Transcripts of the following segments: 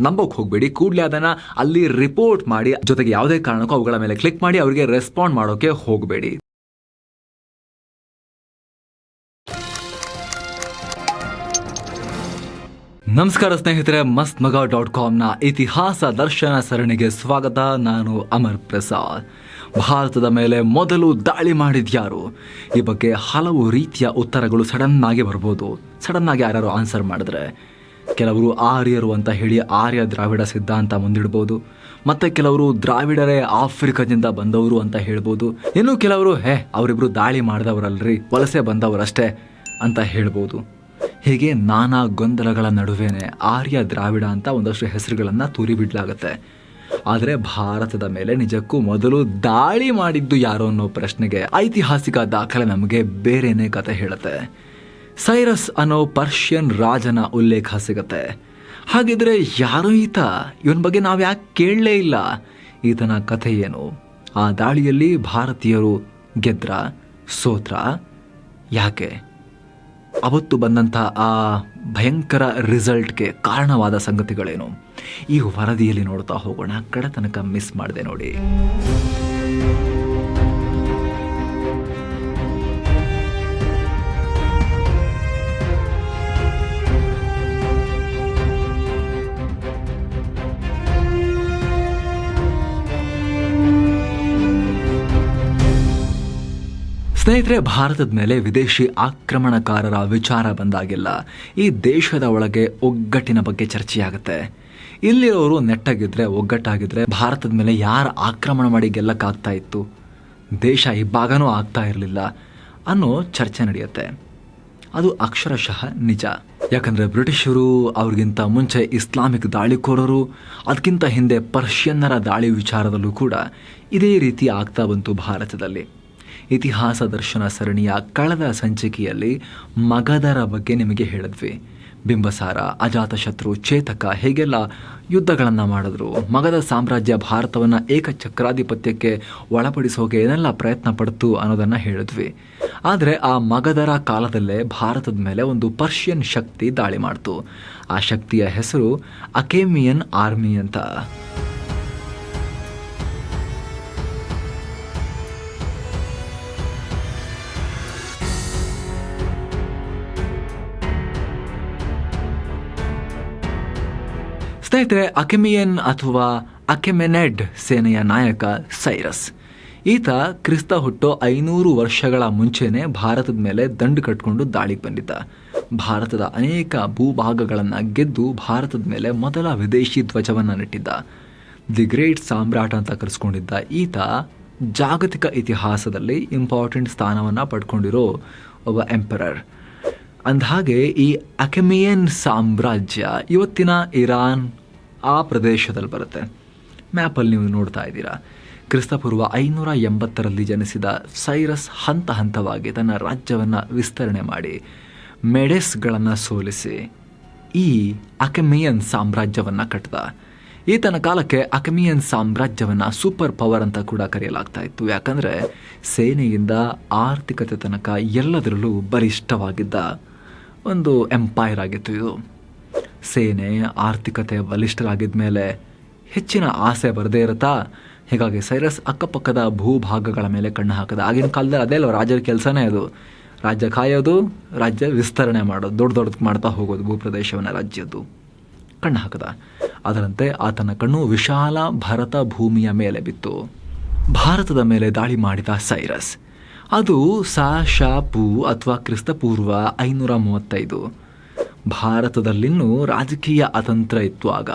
ನಂಬೋಕ್ ಹೋಗಬೇಡಿ. ಕೂಡಲೇ ಅದನ್ನ ಅಲ್ಲಿ ರಿಪೋರ್ಟ್ ಮಾಡಿ, ಜೊತೆಗೆ ಯಾವುದೇ ಕಾರಣಕ್ಕೂ ಅವುಗಳ ಮೇಲೆ ಕ್ಲಿಕ್ ಮಾಡಿ, ಅವರಿಗೆ ರೆಸ್ಪಾಂಡ್ ಮಾಡೋಕೆ ಹೋಗಬೇಡಿ. ನಮಸ್ಕಾರ ಸ್ನೇಹಿತರೆ ಮಸ್ತ್ ಮಗ ಡಾಟ್ ಕಾಮ್ನ ಇತಿಹಾಸ ದರ್ಶನ ಸರಣಿಗೆ ಸ್ವಾಗತ. ನಾನು ಅಮರ್ ಪ್ರಸಾದ್. ಭಾರತದ ಮೇಲೆ ಮೊದಲು ದಾಳಿ ಮಾಡಿದ್ಯಾರು ಈ ಬಗ್ಗೆ ಹಲವು ರೀತಿಯ ಉತ್ತರಗಳು ಸಡನ್ ಆಗಿ ಬರ್ಬೋದು. ಸಡನ್ ಆಗಿ ಯಾರು ಆನ್ಸರ್ ಮಾಡಿದ್ರೆ? ಕೆಲವರು ಆರ್ಯರು ಅಂತ ಹೇಳಿ ಆರ್ಯ ದ್ರಾವಿಡ ಸಿದ್ಧಾಂತ ಮುಂದಿಡ್ಬೋದು. ಮತ್ತೆ ಕೆಲವರು ದ್ರಾವಿಡರೇ ಆಫ್ರಿಕಾದಿಂದ ಬಂದವರು ಅಂತ ಹೇಳ್ಬೋದು. ಇನ್ನು ಕೆಲವರು, ಹೇ, ಅವರಿಬ್ರು ದಾಳಿ ಮಾಡಿದವರಲ್ರಿ, ವಲಸೆ ಬಂದವರಷ್ಟೇ ಅಂತ ಹೇಳ್ಬೋದು. ಹೀಗೆ ನಾನಾ ಗೊಂದಲಗಳ ನಡುವೆನೆ ಆರ್ಯ ದ್ರಾವಿಡ ಅಂತ ಒಂದಷ್ಟು ಹೆಸರುಗಳನ್ನು ತೂರಿ ಬಿಡ್ಲಾಗತ್ತೆ. ಆದರೆ ಭಾರತದ ಮೇಲೆ ನಿಜಕ್ಕೂ ಮೊದಲು ದಾಳಿ ಮಾಡಿದ್ದು ಯಾರು ಅನ್ನೋ ಪ್ರಶ್ನೆಗೆ ಐತಿಹಾಸಿಕ ದಾಖಲೆ ನಮಗೆ ಬೇರೆನೇ ಕತೆ ಹೇಳುತ್ತೆ. ಸೈರಸ್ ಅನ್ನೋ ಪರ್ಷಿಯನ್ ರಾಜನ ಉಲ್ಲೇಖ ಸಿಗತ್ತೆ. ಹಾಗಿದ್ರೆ ಯಾರು ಈತ? ಇವನ ಬಗ್ಗೆ ನಾವು ಯಾಕೆ ಕೇಳಲೇ ಇಲ್ಲ. ಈತನ ಕಥೆ ಏನು? ಆ ದಾಳಿಯಲ್ಲಿ ಭಾರತೀಯರು ಗೆದ್ರ, ಸೋತ್ರ, ಯಾಕೆ? ಅವತ್ತು ಬಂದಂಥ ಆ ಭಯಂಕರ ರಿಸಲ್ಟ್ಗೆ ಕಾರಣವಾದ ಸಂಗತಿಗಳೇನು? ಈ ವರದಿಯಲ್ಲಿ ನೋಡ್ತಾ ಹೋಗೋಣ. ಕಡೆ ತನಕ ಮಿಸ್ ಮಾಡಿದೆ ನೋಡಿ. ಸ್ನೇಹಿತರೆ, ಭಾರತದ ಮೇಲೆ ವಿದೇಶಿ ಆಕ್ರಮಣಕಾರರ ವಿಚಾರ ಬಂದಾಗಿಲ್ಲ ಈ ದೇಶದ ಒಳಗೆ ಒಗ್ಗಟ್ಟಿನ ಬಗ್ಗೆ ಚರ್ಚೆಯಾಗುತ್ತೆ. ಇಲ್ಲಿರೋರು ನೆಟ್ಟಾಗಿದ್ರೆ, ಒಗ್ಗಟ್ಟಾಗಿದ್ರೆ ಭಾರತದ ಮೇಲೆ ಯಾರು ಆಕ್ರಮಣ ಮಾಡಿ ಗೆಲ್ಲಕ್ಕಾಗ್ತಾ ಇತ್ತು? ದೇಶ ಇಬ್ಬಾಗನೂ ಆಗ್ತಾ ಇರಲಿಲ್ಲ ಅನ್ನೋ ಚರ್ಚೆ ನಡೆಯುತ್ತೆ. ಅದು ಅಕ್ಷರಶಃ ನಿಜ. ಯಾಕಂದ್ರೆ ಬ್ರಿಟಿಷರು ಅವ್ರಿಗಿಂತ ಮುಂಚೆ ಇಸ್ಲಾಮಿಕ್ ದಾಳಿಕೋರರು, ಅದಕ್ಕಿಂತ ಹಿಂದೆ ಪರ್ಷಿಯನ್ನರ ದಾಳಿ ವಿಚಾರದಲ್ಲೂ ಕೂಡ ಇದೇ ರೀತಿ ಆಗ್ತಾ ಬಂತು ಭಾರತದಲ್ಲಿ. ಇತಿಹಾಸ ದರ್ಶನ ಸರಣಿಯ ಕಳೆದ ಸಂಚಿಕೆಯಲ್ಲಿ ಮಗಧರ ಬಗ್ಗೆ ನಿಮಗೆ ಹೇಳಿದ್ವಿ. ಬಿಂಬಸಾರ, ಅಜಾತಶತ್ರು, ಚೇತಕ ಹೇಗೆಲ್ಲ ಯುದ್ಧಗಳನ್ನು ಮಾಡಿದ್ರು? ಮಗಧ ಸಾಮ್ರಾಜ್ಯ ಭಾರತವನ್ನು ಏಕಚಕ್ರಾಧಿಪತ್ಯಕ್ಕೆ ಒಳಪಡಿಸೋಕೆ ಏನೆಲ್ಲ ಪ್ರಯತ್ನ ಪಡ್ತು ಅನ್ನೋದನ್ನು ಹೇಳಿದ್ವಿ. ಆದರೆ ಆ ಮಗಧರ ಕಾಲದಲ್ಲೇ ಭಾರತದ ಮೇಲೆ ಒಂದು ಪರ್ಷಿಯನ್ ಶಕ್ತಿ ದಾಳಿ ಮಾಡ್ತು. ಆ ಶಕ್ತಿಯ ಹೆಸರು ಅಕೇಮಿಯನ್ ಆರ್ಮಿ ಅಂತ. ಸ್ನೇಹಿತರೆ, ಅಕೆಮಿಯನ್ ಅಥವಾ ಅಕೆಮೆನೆಡ್ ಸೇನೆಯ ನಾಯಕ ಸೈರಸ್. ಈತ ಕ್ರಿಸ್ತ ಹುಟ್ಟೋ ಐನೂರು ವರ್ಷಗಳ ಮುಂಚೆನೆ ಭಾರತದ ಮೇಲೆ ದಂಡು ಕಟ್ಕೊಂಡು ದಾಳಿಗೆ ಬಂದಿದ್ದ. ಭಾರತದ ಅನೇಕ ಭೂಭಾಗಗಳನ್ನು ಗೆದ್ದು ಭಾರತದ ಮೇಲೆ ಮೊದಲ ವಿದೇಶಿ ಧ್ವಜವನ್ನು ನೆಟ್ಟಿದ್ದ. ದಿ ಗ್ರೇಟ್ ಸಾಮ್ರಾಟ್ ಅಂತ ಕರೆಸ್ಕೊಂಡಿದ್ದ ಈತ ಜಾಗತಿಕ ಇತಿಹಾಸದಲ್ಲಿ ಇಂಪಾರ್ಟೆಂಟ್ ಸ್ಥಾನವನ್ನು ಪಡ್ಕೊಂಡಿರೋ ಒಬ್ಬ ಎಂಪರರ್. ಅಂದಹಾಗೆ ಈ ಅಕೆಮಿಯನ್ ಸಾಮ್ರಾಜ್ಯ ಇವತ್ತಿನ ಇರಾನ್ ಆ ಪ್ರದೇಶದಲ್ಲಿ ಬರುತ್ತೆ. ಮ್ಯಾಪಲ್ಲಿ ನೀವು ನೋಡ್ತಾ ಇದ್ದೀರಾ. ಕ್ರಿಸ್ತಪೂರ್ವ ಐನೂರ ಎಂಬತ್ತರಲ್ಲಿ ಜನಿಸಿದ ಸೈರಸ್ ಹಂತ ಹಂತವಾಗಿ ತನ್ನ ರಾಜ್ಯವನ್ನು ವಿಸ್ತರಣೆ ಮಾಡಿ ಮೆಡೆಸ್ಗಳನ್ನು ಸೋಲಿಸಿ ಈ ಅಕಮಿಯನ್ ಸಾಮ್ರಾಜ್ಯವನ್ನು ಕಟ್ಟಿದ ಈತನ ಕಾಲಕ್ಕೆ ಅಕಮಿಯನ್ ಸಾಮ್ರಾಜ್ಯವನ್ನು ಸೂಪರ್ ಪವರ್ ಅಂತ ಕೂಡ ಕರೆಯಲಾಗ್ತಾ ಇತ್ತು. ಯಾಕಂದರೆ ಸೇನೆಯಿಂದ ಆರ್ಥಿಕತೆ ತನಕ ಎಲ್ಲದರಲ್ಲೂ ಬಲಿಷ್ಠವಾಗಿದ್ದ ಒಂದು ಎಂಪೈರ್ ಆಗಿತ್ತು ಇದು. ಸೇನೆ, ಆರ್ಥಿಕತೆ ಬಲಿಷ್ಠರಾಗಿದ್ದ ಮೇಲೆ ಹೆಚ್ಚಿನ ಆಸೆ ಬರದೇ ಇರುತ್ತಾ? ಹೀಗಾಗಿ ಸೈರಸ್ ಅಕ್ಕಪಕ್ಕದ ಭೂಭಾಗಗಳ ಮೇಲೆ ಕಣ್ಣು ಹಾಕದ. ಆಗಿನ ಕಾಲದಲ್ಲಿ ಅದೇ ಅಲ್ಲ ರಾಜರ ಕೆಲಸನೇ ಅದು. ರಾಜ್ಯ ಕಾಯೋದು, ರಾಜ್ಯ ವಿಸ್ತರಣೆ ಮಾಡೋದು, ದೊಡ್ಡ ದೊಡ್ಡದು ಮಾಡ್ತಾ ಹೋಗೋದು ಭೂಪ್ರದೇಶವನ್ನು, ರಾಜ್ಯದ್ದು. ಕಣ್ಣು ಹಾಕದ. ಅದರಂತೆ ಆತನ ಕಣ್ಣು ವಿಶಾಲ ಭರತ ಭೂಮಿಯ ಮೇಲೆ ಬಿತ್ತು. ಭಾರತದ ಮೇಲೆ ದಾಳಿ ಮಾಡಿದ ಸೈರಸ್. ಅದು ಸಾ, ಶಾ, ಪೂ ಅಥವಾ ಕ್ರಿಸ್ತಪೂರ್ವ ಐನೂರ ಮೂವತ್ತೈದು. ಭಾರತದಲ್ಲಿನ್ನೂ ರಾಜಕೀಯ ಅತಂತ್ರ ಇತ್ತು ಆಗ.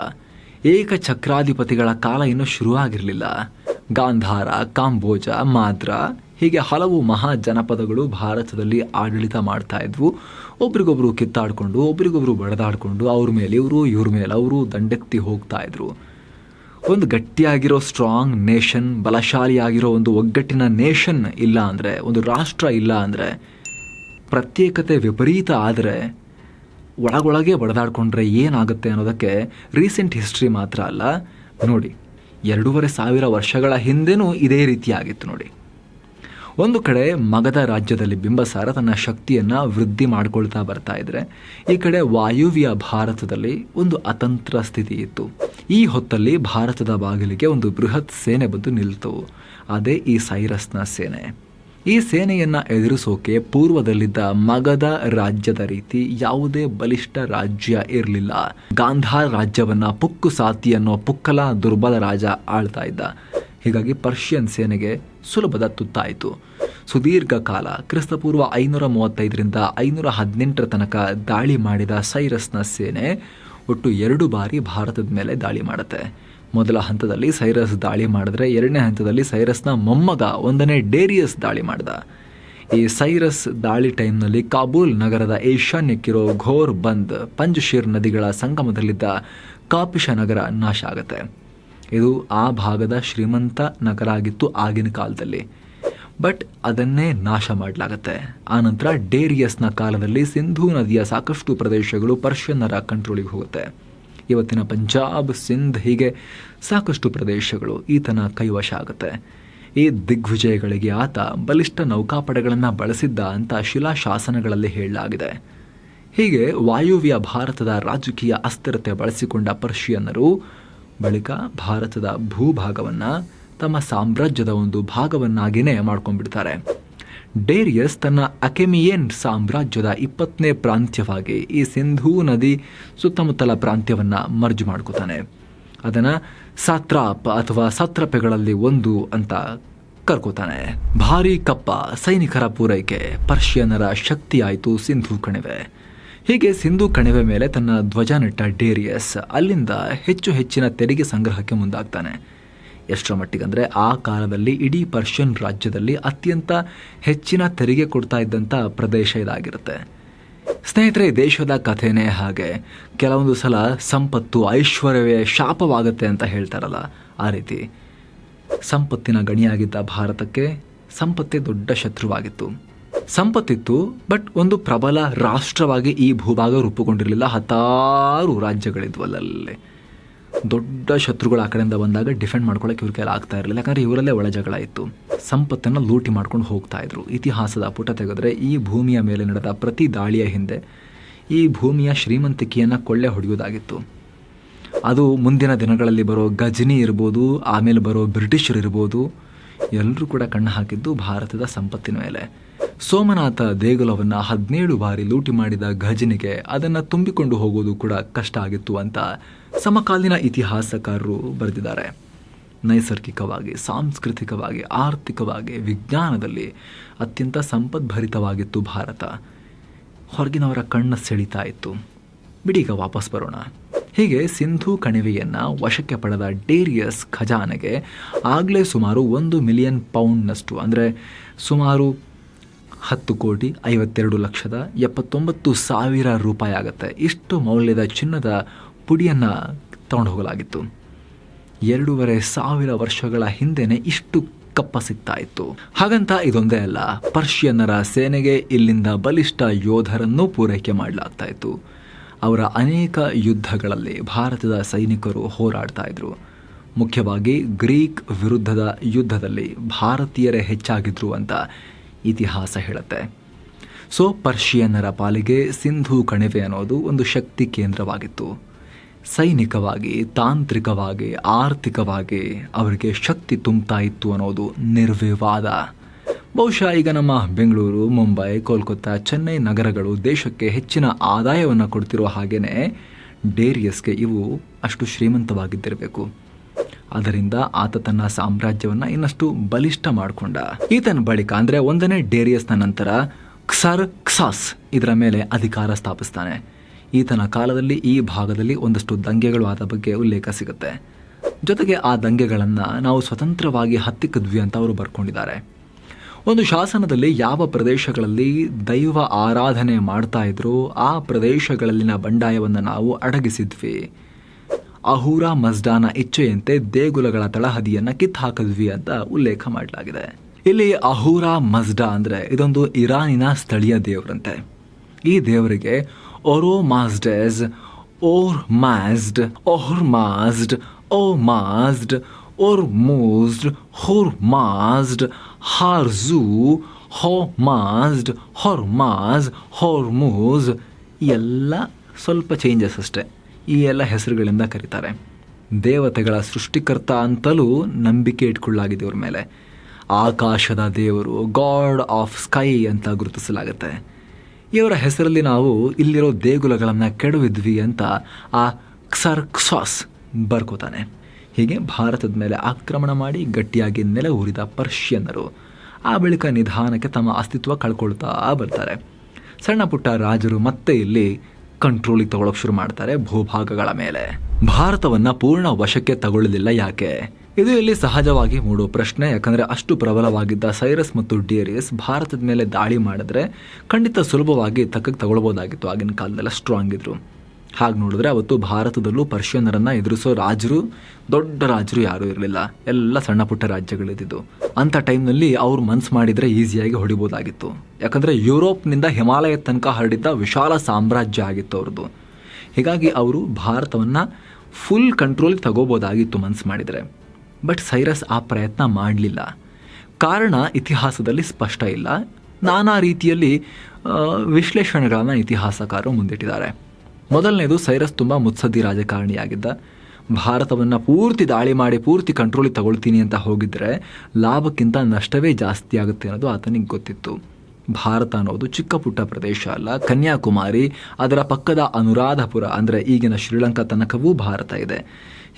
ಏಕಚಕ್ರಾಧಿಪತಿಗಳ ಕಾಲ ಇನ್ನೂ ಶುರುವಾಗಿರಲಿಲ್ಲ. ಗಾಂಧಾರ, ಕಾಂಬೋಜ, ಮಾದ್ರ ಹೀಗೆ ಹಲವು ಮಹಾ ಜನಪದಗಳು ಭಾರತದಲ್ಲಿ ಆಡಳಿತ ಮಾಡ್ತಾ ಇದ್ವು. ಒಬ್ರಿಗೊಬ್ರು ಕಿತ್ತಾಡಿಕೊಂಡು, ಒಬ್ರಿಗೊಬ್ರು ಬಡದಾಡಿಕೊಂಡು, ಅವ್ರ ಮೇಲೆ ಇವರು ಇವ್ರ ಮೇಲೆ ಅವರು ದಂಡೆತ್ತಿ ಹೋಗ್ತಾ ಇದ್ರು. ಒಂದು ಗಟ್ಟಿಯಾಗಿರೋ ಸ್ಟ್ರಾಂಗ್ ನೇಷನ್, ಬಲಶಾಲಿಯಾಗಿರೋ ಒಂದು ಒಗ್ಗಟ್ಟಿನ ನೇಷನ್ ಇಲ್ಲ ಅಂದರೆ, ಒಂದು ರಾಷ್ಟ್ರ ಇಲ್ಲ ಅಂದರೆ, ಪ್ರತ್ಯೇಕತೆ ವಿಪರೀತ ಆದರೆ ಒಳಗೊಳಗೆ ಒಡೆದಾಡ್ಕೊಂಡ್ರೆ ಏನಾಗುತ್ತೆ ಅನ್ನೋದಕ್ಕೆ ರೀಸೆಂಟ್ ಹಿಸ್ಟ್ರಿ ಮಾತ್ರ ಅಲ್ಲ. ನೋಡಿ, ಎರಡೂವರೆ ಸಾವಿರ ವರ್ಷಗಳ ಹಿಂದೆನೂ ಇದೇ ರೀತಿಯಾಗಿತ್ತು ನೋಡಿ. ಒಂದು ಕಡೆ ಮಗಧ ರಾಜ್ಯದಲ್ಲಿ ಬಿಂಬಸಾರ ತನ್ನ ಶಕ್ತಿಯನ್ನು ವೃದ್ಧಿ ಮಾಡ್ಕೊಳ್ತಾ ಬರ್ತಾ ಇದ್ರೆ, ಈ ಕಡೆ ವಾಯುವ್ಯ ಭಾರತದಲ್ಲಿ ಒಂದು ಅತಂತ್ರ ಸ್ಥಿತಿ ಇತ್ತು. ಈ ಹೊತ್ತಲ್ಲಿ ಭಾರತದ ಬಾಗಿಲಿಗೆ ಒಂದು ಬೃಹತ್ ಸೇನೆ ಬಂದು ನಿಲ್ತು. ಅದೇ ಈ ಸೈರಸ್ನ ಸೇನೆ. ಈ ಸೇನೆಯನ್ನ ಎದುರಿಸೋಕೆ ಪೂರ್ವದಲ್ಲಿದ್ದ ಮಗಧ ರಾಜ್ಯದ ರೀತಿ ಯಾವುದೇ ಬಲಿಷ್ಠ ರಾಜ್ಯ ಇರಲಿಲ್ಲ. ಗಾಂಧಾರ್ ರಾಜ್ಯವನ್ನ ಪುಕ್ಕು ಸಾತಿ ಅನ್ನೋ ಪುಕ್ಕಲ ದುರ್ಬಲ ರಾಜ ಆಳ್ತಾ ಇದ್ದ. ಹೀಗಾಗಿ ಪರ್ಷಿಯನ್ ಸೇನೆಗೆ ಸುಲಭದ ತುತ್ತಾಯಿತು. ಸುದೀರ್ಘ ಕಾಲ ಕ್ರಿಸ್ತಪೂರ್ವ ಐನೂರ ಮೂವತ್ತೈದರಿಂದ ಐನೂರ ಹದಿನೆಂಟರ ತನಕ ದಾಳಿ ಮಾಡಿದ ಸೈರಸ್ನ ಸೇನೆ ಒಟ್ಟು ಎರಡು ಬಾರಿ ಭಾರತದ ಮೇಲೆ ದಾಳಿ ಮಾಡುತ್ತೆ. ಮೊದಲ ಹಂತದಲ್ಲಿ ಸೈರಸ್ ದಾಳಿ ಮಾಡಿದ್ರೆ ಎರಡನೇ ಹಂತದಲ್ಲಿ ಸೈರಸ್ನ ಮೊಮ್ಮಗ, ಒಂದನೇ ಡೇರಿಯಸ್ ದಾಳಿ ಮಾಡಿದ. ಈ ಸೈರಸ್ ದಾಳಿ ಟೈಮ್ನಲ್ಲಿ ಕಾಬೂಲ್ ನಗರದ ಈಶಾನ್ಯಕ್ಕಿರೋ ಘೋರ್ ಬಂದ್ ಪಂಜಶೀರ್ ನದಿಗಳ ಸಂಗಮದಲ್ಲಿದ್ದ ಕಾಪಿಶ ನಗರ ನಾಶ ಆಗುತ್ತೆ. ಇದು ಆ ಭಾಗದ ಶ್ರೀಮಂತ ನಗರ ಆಗಿತ್ತು ಆಗಿನ ಕಾಲದಲ್ಲಿ. ಬಟ್ ಅದನ್ನೇ ನಾಶ ಮಾಡಲಾಗತ್ತೆ. ಆನಂತರ ಡೇರಿಯಸ್ನ ಕಾಲದಲ್ಲಿ ಸಿಂಧೂ ನದಿಯ ಸಾಕಷ್ಟು ಪ್ರದೇಶಗಳು ಪರ್ಷಿಯನ್ನರ ಕಂಟ್ರೋಲಿಗೆ ಹೋಗುತ್ತೆ. ಇವತ್ತಿನ ಪಂಜಾಬ್ ಸಿಂಧ್ ಹೀಗೆ ಸಾಕಷ್ಟು ಪ್ರದೇಶಗಳು ಈತನ ಕೈವಶ ಆಗುತ್ತೆ ಈ ದಿಗ್ವಿಜಯಗಳಿಗೆ ಆತ ಬಲಿಷ್ಠ ನೌಕಾಪಡೆಗಳನ್ನು ಬಳಸಿದ್ದ ಅಂತ ಶಿಲಾಶಾಸನಗಳಲ್ಲಿ ಹೇಳಲಾಗಿದೆ. ಹೀಗೆ ವಾಯುವ್ಯ ಭಾರತದ ರಾಜಕೀಯ ಅಸ್ಥಿರತೆ ಬಳಸಿಕೊಂಡ ಪರ್ಷಿಯನ್ನರು ಬಳಿಕ ಭಾರತದ ಭೂಭಾಗವನ್ನು ತಮ್ಮ ಸಾಮ್ರಾಜ್ಯದ ಒಂದು ಭಾಗವನ್ನಾಗಿಯೇ ಮಾಡ್ಕೊಂಡ್ಬಿಡ್ತಾರೆ. ಡೇರಿಯಸ್ ತನ್ನ ಅಕೆಮಿಯನ್ ಸಾಮ್ರಾಜ್ಯದ ಇಪ್ಪತ್ತನೇ ಪ್ರಾಂತ್ಯವಾಗಿ ಈ ಸಿಂಧೂ ನದಿ ಸುತ್ತಮುತ್ತಲ ಪ್ರಾಂತ್ಯವನ್ನು ಮರ್ಜು ಮಾಡ್ಕೋತಾನೆ. ಅದನ್ನು ಸಾತ್ರಾಪ್ ಅಥವಾ ಸತ್ರಪೆಗಳಲ್ಲಿ ಒಂದು ಅಂತ ಕರ್ಕೋತಾನೆ. ಭಾರಿ ಕಪ್ಪ, ಸೈನಿಕರ ಪೂರೈಕೆ, ಪರ್ಷಿಯನ್ನರ ಶಕ್ತಿಯಾಯಿತು ಸಿಂಧೂ ಕಣಿವೆ. ಹೀಗೆ ಸಿಂಧೂ ಕಣಿವೆ ಮೇಲೆ ತನ್ನ ಧ್ವಜ ನೆಟ್ಟ ಡೇರಿಯಸ್ ಅಲ್ಲಿಂದ ಹೆಚ್ಚು ಹೆಚ್ಚಿನ ತೆರಿಗೆ ಸಂಗ್ರಹಕ್ಕೆ ಮುಂದಾಗ್ತಾನೆ. ಎಷ್ಟರ ಮಟ್ಟಿಗೆ ಅಂದರೆ ಆ ಕಾಲದಲ್ಲಿ ಇಡೀ ಪರ್ಷಿಯನ್ ರಾಜ್ಯದಲ್ಲಿ ಅತ್ಯಂತ ಹೆಚ್ಚಿನ ತೆರಿಗೆ ಕೊಡ್ತಾ ಇದ್ದಂಥ ಪ್ರದೇಶ ಇದಾಗಿರುತ್ತೆ. ಸ್ನೇಹಿತರೆ ದೇಶದ ಕಥೆನೇ ಹಾಗೆ. ಕೆಲವೊಂದು ಸಲ ಸಂಪತ್ತು, ಐಶ್ವರ್ಯವೇ ಶಾಪವಾಗುತ್ತೆ ಅಂತ ಹೇಳ್ತಾರಲ್ಲ ಆ ರೀತಿ. ಸಂಪತ್ತಿನ ಗಣಿಯಾಗಿದ್ದ ಭಾರತಕ್ಕೆ ಸಂಪತ್ತೇ ದೊಡ್ಡ ಶತ್ರುವಾಗಿತ್ತು. ಸಂಪತ್ತಿತ್ತು, ಬಟ್ ಒಂದು ಪ್ರಬಲ ರಾಷ್ಟ್ರವಾಗಿ ಈ ಭೂಭಾಗ ರೂಪುಗೊಂಡಿರಲಿಲ್ಲ ಹತ್ತಾರು ರಾಜ್ಯಗಳಿದ್ವಲ್ಲಲ್ಲಿ. ದೊಡ್ಡ ಶತ್ರುಗಳು ಆ ಕಡೆಯಿಂದ ಬಂದಾಗ ಡಿಫೆಂಡ್ ಮಾಡ್ಕೊಳ್ಳೋಕೆ ಇವ್ರ ಕೈಲಿ ಆಗ್ತಾ ಇರಲಿಲ್ಲ. ಯಾಕಂದರೆ ಇವರಲ್ಲೇ ಒಳ ಜಗಳ ಇತ್ತು. ಸಂಪತ್ತನ್ನು ಲೂಟಿ ಮಾಡ್ಕೊಂಡು ಹೋಗ್ತಾ ಇದ್ರು. ಇತಿಹಾಸದ ಪುಟ ತೆಗೆದ್ರೆ ಈ ಭೂಮಿಯ ಮೇಲೆ ನಡೆದ ಪ್ರತಿ ದಾಳಿಯ ಹಿಂದೆ ಈ ಭೂಮಿಯ ಶ್ರೀಮಂತಿಕೆಯನ್ನು ಕೊಳ್ಳೆ ಹೊಡೆಯೋದಾಗಿತ್ತು ಅದು ಮುಂದಿನ ದಿನಗಳಲ್ಲಿ ಬರೋ ಗಜನಿ ಇರ್ಬೋದು, ಆಮೇಲೆ ಬರೋ ಬ್ರಿಟಿಷರು ಇರ್ಬೋದು, ಎಲ್ಲರೂ ಕೂಡ ಕಣ್ಣು ಹಾಕಿದ್ದು ಭಾರತದ ಸಂಪತ್ತಿನ ಮೇಲೆ. ಸೋಮನಾಥ ದೇಗುಲವನ್ನು ಹದಿನೇಳು ಬಾರಿ ಲೂಟಿ ಮಾಡಿದ ಗಜನಿಗೆ ಅದನ್ನು ತುಂಬಿಕೊಂಡು ಹೋಗೋದು ಕೂಡ ಕಷ್ಟ ಆಗಿತ್ತು ಅಂತ ಸಮಕಾಲೀನ ಇತಿಹಾಸಕಾರರು ಬರೆದಿದ್ದಾರೆ. ನೈಸರ್ಗಿಕವಾಗಿ, ಸಾಂಸ್ಕೃತಿಕವಾಗಿ, ಆರ್ಥಿಕವಾಗಿ, ವಿಜ್ಞಾನದಲ್ಲಿ ಅತ್ಯಂತ ಸಂಪದ್ಭರಿತವಾಗಿತ್ತು ಭಾರತ. ಹೊರಗಿನವರ ಕಣ್ಣ ಸೆಳೀತಾ ಇತ್ತು. ಬಿಡೀಗ ವಾಪಸ್ ಬರೋಣ. ಹೀಗೆ ಸಿಂಧೂ ಕಣಿವೆಯನ್ನು ವಶಕ್ಕೆ ಪಡೆದ ಡೇರಿಯಸ್ ಖಜಾನೆಗೆ ಆಗಲೇ ಸುಮಾರು ಒಂದು ಮಿಲಿಯನ್ ಪೌಂಡ್ನಷ್ಟು, ಅಂದರೆ ಸುಮಾರು ಹತ್ತು ಕೋಟಿ ಐವತ್ತೆರಡು ಲಕ್ಷದ ಎಪ್ಪತ್ತೊಂಬತ್ತು ಸಾವಿರ ರೂಪಾಯಿ ಆಗುತ್ತೆ. ಇಷ್ಟು ಮೌಲ್ಯದ ಚಿನ್ನದ ಪುಡಿಯನ್ನು ತಗೊಂಡು ಹೋಗಲಾಗಿತ್ತು. ಎರಡೂವರೆ ಸಾವಿರ ವರ್ಷಗಳ ಹಿಂದೆನೆ ಇಷ್ಟು ಕಪ್ಪ ಸಿಗ್ತಾ ಇತ್ತು ಹಾಗಂತ ಇದೊಂದೇ ಅಲ್ಲ, ಪರ್ಷಿಯನ್ನರ ಸೇನೆಗೆ ಇಲ್ಲಿಂದ ಬಲಿಷ್ಠ ಯೋಧರನ್ನು ಪೂರೈಕೆ ಮಾಡಲಾಗ್ತಾ ಇತ್ತು ಅವರ ಅನೇಕ ಯುದ್ಧಗಳಲ್ಲಿ ಭಾರತದ ಸೈನಿಕರು ಹೋರಾಡ್ತಾ ಇದ್ರು ಮುಖ್ಯವಾಗಿ ಗ್ರೀಕ್ ವಿರುದ್ಧದ ಯುದ್ಧದಲ್ಲಿ ಭಾರತೀಯರೇ ಹೆಚ್ಚಾಗಿದ್ರು ಅಂತ ಇತಿಹಾಸ ಹೇಳುತ್ತೆ. ಸೊ, ಪರ್ಷಿಯನ್ನರ ಪಾಲಿಗೆ ಸಿಂಧೂ ಕಣಿವೆ ಅನ್ನೋದು ಒಂದು ಶಕ್ತಿ ಕೇಂದ್ರವಾಗಿತ್ತು. ಸೈನಿಕವಾಗಿ, ತಾಂತ್ರಿಕವಾಗಿ, ಆರ್ಥಿಕವಾಗಿ ಅವರಿಗೆ ಶಕ್ತಿ ತುಂಬ್ತಾ ಇತ್ತು ಅನ್ನೋದು ನಿರ್ವಿವಾದ. ಬಹುಶಃ ಈಗ ನಮ್ಮ ಬೆಂಗಳೂರು, ಮುಂಬೈ, ಕೋಲ್ಕತ್ತಾ, ಚೆನ್ನೈ ನಗರಗಳು ದೇಶಕ್ಕೆ ಹೆಚ್ಚಿನ ಆದಾಯವನ್ನು ಕೊಡ್ತಿರೋ ಹಾಗೆಯೇ ಡೇರಿಯಸ್ಗೆ ಇವು ಅಷ್ಟು ಶ್ರೀಮಂತವಾಗಿದ್ದಿರಬೇಕು. ಅದರಿಂದ ಆತ ತನ್ನ ಸಾಮ್ರಾಜ್ಯವನ್ನು ಇನ್ನಷ್ಟು ಬಲಿಷ್ಠ ಮಾಡಿಕೊಂಡ. ಈತನ ಬಳಿಕ ಅಂದರೆ ಒಂದನೇ ಡೇರಿಯಸ್ನ ನಂತರ ಕ್ಸರ್ ಕ್ಸಾಸ್ ಇದರ ಮೇಲೆ ಅಧಿಕಾರ ಸ್ಥಾಪಿಸ್ತಾನೆ. ಈತನ ಕಾಲದಲ್ಲಿ ಈ ಭಾಗದಲ್ಲಿ ಒಂದಷ್ಟು ದಂಗೆಗಳು ಆದ ಬಗ್ಗೆ ಉಲ್ಲೇಖ ಸಿಗುತ್ತೆ. ಜೊತೆಗೆ ಆ ದಂಗೆಗಳನ್ನು ನಾವು ಸ್ವತಂತ್ರವಾಗಿ ಹತ್ತಿಕ್ಕಿದ್ವಿ ಅಂತ ಅವರು ಬರ್ಕೊಂಡಿದ್ದಾರೆ. ಒಂದು ಶಾಸನದಲ್ಲಿ ಯಾವ ಪ್ರದೇಶಗಳಲ್ಲಿ ದೈವ ಆರಾಧನೆ ಮಾಡ್ತಾ ಇದ್ರು ಆ ಪ್ರದೇಶಗಳಲ್ಲಿನ ಬಂಡಾಯವನ್ನು ನಾವು ಅಡಗಿಸಿದ್ವಿ. ಅಹೂರಾ ಮಸ್ಡಾನ ಇಚ್ಛೆಯಂತೆ ದೇಗುಲಗಳ ತಳಹದಿಯನ್ನು ಕಿತ್ತು ಹಾಕಿದ್ವಿ ಅಂತ ಉಲ್ಲೇಖ ಮಾಡಲಾಗಿದೆ. ಇಲ್ಲಿ ಅಹೂರಾ ಮಜ್ಡಾ ಅಂದರೆ ಇದೊಂದು ಇರಾನಿನ ಸ್ಥಳೀಯ ದೇವರಂತೆ. ಈ ದೇವರಿಗೆ ಒರೋ Ormazd, Ormazd, Omazd, Ormuzd, Hormazd, Harzu, ಮಾಸ್ಡ್ Ormuzd Hormazd Harzu ಹೋ ಮಾಸ್ಡ್ ಹೊರ್ ಮಾಸ್ ಹೊರ್ ಮೂಸ್ ಎಲ್ಲ ಸ್ವಲ್ಪ ಚೇಂಜಸ್ ಅಷ್ಟೇ. ಈ ಎಲ್ಲ ಹೆಸರುಗಳಿಂದ ಕರೀತಾರೆ. ದೇವತೆಗಳ ಸೃಷ್ಟಿಕರ್ತ ಅಂತಲೂ ನಂಬಿಕೆ ಇಟ್ಕೊಳ್ಳಾಗಿದೆ ಇವ್ರ ಮೇಲೆ. ಆಕಾಶದ ದೇವರು ಗಾಡ್ ಆಫ್ ಸ್ಕೈ ಅಂತ ಗುರುತಿಸಲಾಗುತ್ತೆ. ಇವರ ಹೆಸರಲ್ಲಿ ನಾವು ಇಲ್ಲಿರೋ ದೇಗುಲಗಳನ್ನು ಕೆಡವಿದ್ವಿ ಅಂತ ಆ ಕ್ಸರ್ಕ್ಸಾಸ್ ಬರ್ಕೋತಾನೆ. ಹೀಗೆ ಭಾರತದ ಮೇಲೆ ಆಕ್ರಮಣ ಮಾಡಿ ಗಟ್ಟಿಯಾಗಿ ನೆಲೆ ಊರಿದ ಪರ್ಷಿಯನ್ನರು ಆ ಬಳಿಕ ನಿಧಾನಕ್ಕೆ ತಮ್ಮ ಅಸ್ತಿತ್ವ ಕಳ್ಕೊಳ್ತಾ ಬರ್ತಾರೆ. ಸಣ್ಣ ಪುಟ್ಟ ರಾಜರು ಮತ್ತೆ ಇಲ್ಲಿ ಕಂಟ್ರೋಲಿಗೆ ತಗೊಳಕ್ಕೆ ಶುರು ಮಾಡ್ತಾರೆ ಭೂಭಾಗಗಳ ಮೇಲೆ. ಭಾರತವನ್ನು ಪೂರ್ಣ ವಶಕ್ಕೆ ತಗೊಳ್ಳಲಿಲ್ಲ ಯಾಕೆ? ಇದು ಇಲ್ಲಿ ಸಹಜವಾಗಿ ಮೂಡೋ ಪ್ರಶ್ನೆ, ಯಾಕಂದರೆ ಅಷ್ಟು ಪ್ರಬಲವಾಗಿದ್ದ ಸೈರಸ್ ಮತ್ತು ಡಿಯರಿಯಸ್ ಭಾರತದ ಮೇಲೆ ದಾಳಿ ಮಾಡಿದ್ರೆ ಖಂಡಿತ ಸುಲಭವಾಗಿ ತಕ್ಕಕ್ಕೆ ತಗೊಳ್ಬೋದಾಗಿತ್ತು ಆಗಿನ ಕಾಲದಲ್ಲಿ ಸ್ಟ್ರಾಂಗ್ ಇದ್ರು. ಹಾಗೆ ನೋಡಿದ್ರೆ ಅವತ್ತು ಭಾರತದಲ್ಲೂ ಪರ್ಷಿಯನ್ನರನ್ನು ಎದುರಿಸೋ ರಾಜರು, ದೊಡ್ಡ ರಾಜರು ಯಾರೂ ಇರಲಿಲ್ಲ. ಎಲ್ಲ ಸಣ್ಣ ಪುಟ್ಟ ರಾಜ್ಯಗಳಿದ್ದು ಅಂಥ ಟೈಮ್ನಲ್ಲಿ ಅವ್ರು ಮನ್ಸು ಮಾಡಿದರೆ ಈಸಿಯಾಗಿ ಹೊಡಿಬೋದಾಗಿತ್ತು. ಯಾಕಂದರೆ ಯುರೋಪ್ನಿಂದ ಹಿಮಾಲಯ ತನಕ ಹರಡಿದ್ದ ವಿಶಾಲ ಸಾಮ್ರಾಜ್ಯ ಆಗಿತ್ತು ಅವ್ರದ್ದು ಹೀಗಾಗಿ ಅವರು ಭಾರತವನ್ನು ಫುಲ್ ಕಂಟ್ರೋಲ್ ತಗೋಬೋದಾಗಿತ್ತು ಮನ್ಸು ಮಾಡಿದರೆ. ಬಟ್ ಸೈರಸ್ ಆ ಪ್ರಯತ್ನ ಮಾಡಲಿಲ್ಲ. ಕಾರಣ ಇತಿಹಾಸದಲ್ಲಿ ಸ್ಪಷ್ಟ ಇಲ್ಲ. ನಾನಾ ರೀತಿಯಲ್ಲಿ ವಿಶ್ಲೇಷಣೆಗಳನ್ನು ಇತಿಹಾಸಕಾರರು ಮುಂದಿಟ್ಟಿದ್ದಾರೆ. ಮೊದಲನೇದು ಸೈರಸ್ ತುಂಬ ಮುತ್ಸದ್ದಿ ರಾಜಕಾರಣಿಯಾಗಿದ್ದ. ಭಾರತವನ್ನು ಪೂರ್ತಿ ದಾಳಿ ಮಾಡಿ, ಪೂರ್ತಿ ಕಂಟ್ರೋಲಿಗೆ ತಗೊಳ್ತೀನಿ ಅಂತ ಹೋಗಿದ್ರೆ ಲಾಭಕ್ಕಿಂತ ನಷ್ಟವೇ ಜಾಸ್ತಿ ಆಗುತ್ತೆ ಅನ್ನೋದು ಆತನಿಗೆ ಗೊತ್ತಿತ್ತು. ಭಾರತ ಅನ್ನೋದು ಚಿಕ್ಕ ಪುಟ್ಟ ಪ್ರದೇಶ ಅಲ್ಲ. ಕನ್ಯಾಕುಮಾರಿ, ಅದರ ಪಕ್ಕದ ಅನುರಾಧಪುರ ಅಂದರೆ ಈಗಿನ ಶ್ರೀಲಂಕಾ ತನಕವೂ ಭಾರತ ಇದೆ.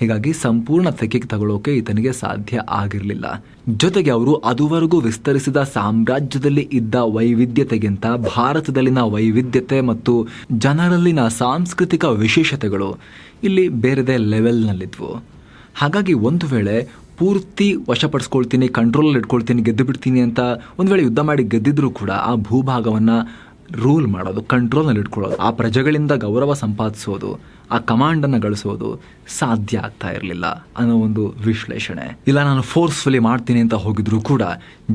ಹೀಗಾಗಿ ಸಂಪೂರ್ಣ ತೆಕ್ಕಿಗೆ ತಗೊಳ್ಳೋಕೆ ಈತನಿಗೆ ಸಾಧ್ಯ ಆಗಿರಲಿಲ್ಲ. ಜೊತೆಗೆ ಅವರು ಅದುವರೆಗೂ ವಿಸ್ತರಿಸಿದ ಸಾಮ್ರಾಜ್ಯದಲ್ಲಿ ಇದ್ದ ವೈವಿಧ್ಯತೆಗಿಂತ ಭಾರತದಲ್ಲಿನ ವೈವಿಧ್ಯತೆ ಮತ್ತು ಜನರಲ್ಲಿನ ಸಾಂಸ್ಕೃತಿಕ ವಿಶೇಷತೆಗಳು ಇಲ್ಲಿ ಬೇರೆದೇ ಲೆವೆಲ್ನಲ್ಲಿದ್ವು ಹಾಗಾಗಿ ಒಂದು ವೇಳೆ ಪೂರ್ತಿ ವಶಪಡಿಸ್ಕೊಳ್ತೀನಿ ಕಂಟ್ರೋಲ್ ಇಟ್ಕೊಳ್ತೀನಿ ಗೆದ್ದು ಬಿಡ್ತೀನಿ ಅಂತ ಒಂದು ವೇಳೆ ಯುದ್ಧ ಮಾಡಿ ಗೆದ್ದಿದ್ರು ಕೂಡ ಆ ಭೂಭಾಗವನ್ನು ರೂಲ್ ಮಾಡೋದು ಕಂಟ್ರೋಲ್ನಲ್ಲಿ ಇಟ್ಕೊಳ್ಳೋದು, ಆ ಪ್ರಜೆಗಳಿಂದ ಗೌರವ ಸಂಪಾದಿಸೋದು ಆ ಕಮಾಂಡನ್ನು ಗಳಿಸೋದು ಸಾಧ್ಯ ಆಗ್ತಾ ಇರಲಿಲ್ಲ ಅನ್ನೋ ಒಂದು ವಿಶ್ಲೇಷಣೆ. ಇಲ್ಲ, ನಾನು ಫೋರ್ಸ್ಫುಲಿ ಮಾಡ್ತೀನಿ ಅಂತ ಹೋಗಿದ್ರು ಕೂಡ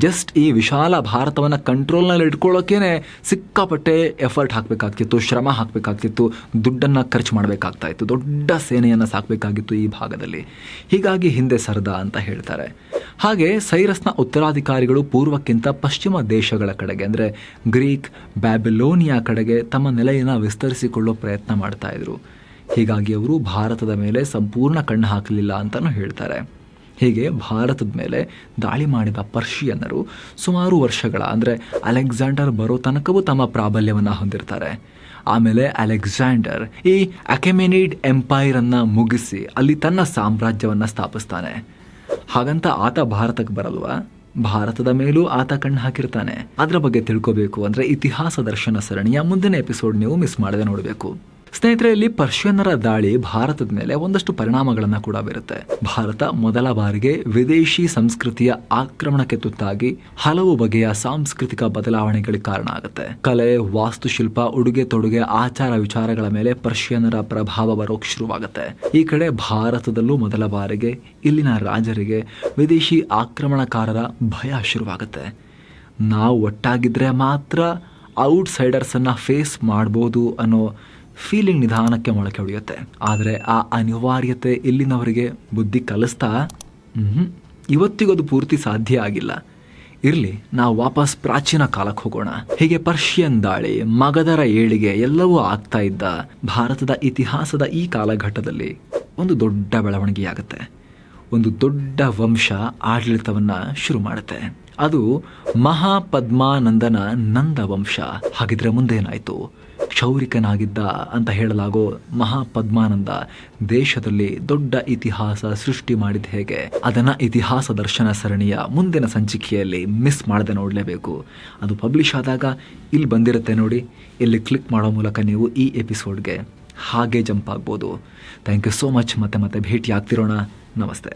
ಜಸ್ಟ್ ಈ ವಿಶಾಲ ಭಾರತವನ್ನು ಕಂಟ್ರೋಲ್ನಲ್ಲಿ ಇಟ್ಕೊಳ್ಳೋಕೇನೆ ಸಿಕ್ಕಾಪಟ್ಟೆ ಎಫರ್ಟ್ ಹಾಕಬೇಕಾಗ್ತಿತ್ತು, ಶ್ರಮ ಹಾಕಬೇಕಾಗ್ತಿತ್ತು, ದುಡ್ಡನ್ನು ಖರ್ಚು ಮಾಡಬೇಕಾಗ್ತಾ ಇತ್ತು ದೊಡ್ಡ ಸೇನೆಯನ್ನು ಸಾಕಬೇಕಾಗಿತ್ತು ಈ ಭಾಗದಲ್ಲಿ. ಹೀಗಾಗಿ ಹಿಂದೆ ಸರದ ಅಂತ ಹೇಳ್ತಾರೆ. ಹಾಗೆ ಸೈರಸ್ನ ಉತ್ತರಾಧಿಕಾರಿಗಳು ಪೂರ್ವಕ್ಕಿಂತ ಪಶ್ಚಿಮ ದೇಶಗಳ ಕಡೆಗೆ, ಅಂದರೆ ಗ್ರೀಕ್ ಬ್ಯಾಬಿಲೋನಿಯಾ ಕಡೆಗೆ ತಮ್ಮ ನೆಲೆಯನ್ನು ವಿಸ್ತರಿಸಿಕೊಳ್ಳೋ ಪ್ರಯತ್ನ ಮಾಡ್ತಾ ಇದ್ರು. ಹೀಗಾಗಿ ಅವರು ಭಾರತದ ಮೇಲೆ ಸಂಪೂರ್ಣ ಕಣ್ಣು ಹಾಕಲಿಲ್ಲ ಅಂತಲೂ ಹೇಳ್ತಾರೆ. ಹೀಗೆ ಭಾರತದ ಮೇಲೆ ದಾಳಿ ಮಾಡಿದ ಪರ್ಷಿಯನ್ನರು ಸುಮಾರು ವರ್ಷಗಳ, ಅಂದರೆ ಅಲೆಕ್ಸಾಂಡರ್ ಬರೋ ತನಕವೂ ತಮ್ಮ ಪ್ರಾಬಲ್ಯವನ್ನು ಹೊಂದಿರ್ತಾರೆ. ಆಮೇಲೆ ಅಲೆಕ್ಸಾಂಡರ್ ಈ ಅಕೆಮೆನಿಡ್ ಎಂಪೈರನ್ನು ಮುಗಿಸಿ ಅಲ್ಲಿ ತನ್ನ ಸಾಮ್ರಾಜ್ಯವನ್ನು ಸ್ಥಾಪಿಸ್ತಾನೆ. ಹಾಗಂತ ಆತ ಭಾರತಕ್ಕೆ ಬರಲ್ವಾ? ಭಾರತದ ಮೇಲೂ ಆತ ಕಣ್ಣು ಹಾಕಿರ್ತಾನೆ. ಅದರ ಬಗ್ಗೆ ತಿಳ್ಕೋಬೇಕು ಅಂದರೆ ಇತಿಹಾಸ ದರ್ಶನ ಸರಣಿಯ ಮುಂದಿನ ಎಪಿಸೋಡ್ ನೀವು ಮಿಸ್ ಮಾಡದೆ ನೋಡಬೇಕು. ಸ್ನೇಹಿತರೆ ಇಲ್ಲಿ ಪರ್ಷಿಯನ್ನರ ದಾಳಿ ಭಾರತದ ಮೇಲೆ ಒಂದಷ್ಟು ಪರಿಣಾಮಗಳನ್ನು ಕೂಡ ಬೀರುತ್ತೆ. ಭಾರತ ಮೊದಲ ಬಾರಿಗೆ ವಿದೇಶಿ ಸಂಸ್ಕೃತಿಯ ಆಕ್ರಮಣಕ್ಕೆ ತುತ್ತಾಗಿ ಹಲವು ಬಗೆಯ ಸಾಂಸ್ಕೃತಿಕ ಬದಲಾವಣೆಗಳಿಗೆ ಕಾರಣ ಆಗುತ್ತೆ. ಕಲೆ, ವಾಸ್ತುಶಿಲ್ಪ, ಉಡುಗೆ ತೊಡುಗೆ, ಆಚಾರ ವಿಚಾರಗಳ ಮೇಲೆ ಪರ್ಷಿಯನ್ನರ ಪ್ರಭಾವ ಬರೋಕ್ ಶುರುವಾಗುತ್ತೆ. ಈ ಕಡೆ ಭಾರತದಲ್ಲೂ ಮೊದಲ ಬಾರಿಗೆ ಇಲ್ಲಿನ ರಾಜರಿಗೆ ವಿದೇಶಿ ಆಕ್ರಮಣಕಾರರ ಭಯ ಶುರುವಾಗುತ್ತೆ. ನಾವು ಒಟ್ಟಾಗಿದ್ರೆ ಮಾತ್ರ ಔಟ್ಸೈಡರ್ಸನ್ನು ಫೇಸ್ ಮಾಡ್ಬೋದು ಅನ್ನೋ ಫೀಲಿಂಗ್ ನಿಧಾನಕ್ಕೆ ಮೊಳಕೆ ಹೊಡೆಯುತ್ತೆ. ಆದರೆ ಆ ಅನಿವಾರ್ಯತೆ ಇಲ್ಲಿನವರಿಗೆ ಬುದ್ಧಿ ಕಲಿಸ್ತಾ? ಇವತ್ತಿಗೂ ಇವತ್ತಿಗದು ಪೂರ್ತಿ ಸಾಧ್ಯ ಆಗಿಲ್ಲ. ಇರಲಿ, ನಾವು ವಾಪಸ್ ಪ್ರಾಚೀನ ಕಾಲಕ್ಕೆ ಹೋಗೋಣ. ಹೀಗೆ ಪರ್ಷಿಯನ್ ದಾಳಿ, ಮಗದರ ಏಳಿಗೆ ಎಲ್ಲವೂ ಆಗ್ತಾ ಇದ್ದ ಭಾರತದ ಇತಿಹಾಸದ ಈ ಕಾಲಘಟ್ಟದಲ್ಲಿ ಒಂದು ದೊಡ್ಡ ಬೆಳವಣಿಗೆಯಾಗುತ್ತೆ. ಒಂದು ದೊಡ್ಡ ವಂಶ ಆಡಳಿತವನ್ನು ಶುರು ಮಾಡುತ್ತೆ. ಅದು ಮಹಾಪದ್ಮಾನಂದನ ನಂದ ವಂಶ. ಹಾಗಿದ್ರೆ ಮುಂದೇನಾಯಿತು? ಕ್ಷೌರಿಕನಾಗಿದ್ದ ಅಂತ ಹೇಳಲಾಗೋ ಮಹಾಪದ್ಮಾನಂದ ದೇಶದಲ್ಲಿ ದೊಡ್ಡ ಇತಿಹಾಸ ಸೃಷ್ಟಿ ಮಾಡಿದ ಹೇಗೆ, ಅದನ್ನ ಇತಿಹಾಸ ದರ್ಶನ ಸರಣಿಯ ಮುಂದಿನ ಸಂಚಿಕೆಯಲ್ಲಿ ಮಿಸ್ ಮಾಡದೆ ನೋಡಲೇಬೇಕು. ಅದು ಪಬ್ಲಿಷ್ ಆದಾಗ ಇಲ್ಲಿ ಬಂದಿರುತ್ತೆ ನೋಡಿ, ಇಲ್ಲಿ ಕ್ಲಿಕ್ ಮಾಡೋ ಮೂಲಕ ನೀವು ಈ ಎಪಿಸೋಡ್ಗೆ ಹಾಗೆ ಜಂಪ್ ಆಗ್ಬೋದು. ಥ್ಯಾಂಕ್ ಯು ಸೋ ಮಚ್ ಮತ್ತೆ ಮತ್ತೆ ಭೇಟಿ ಆಗ್ತಿರೋಣ ನಮಸ್ತೆ.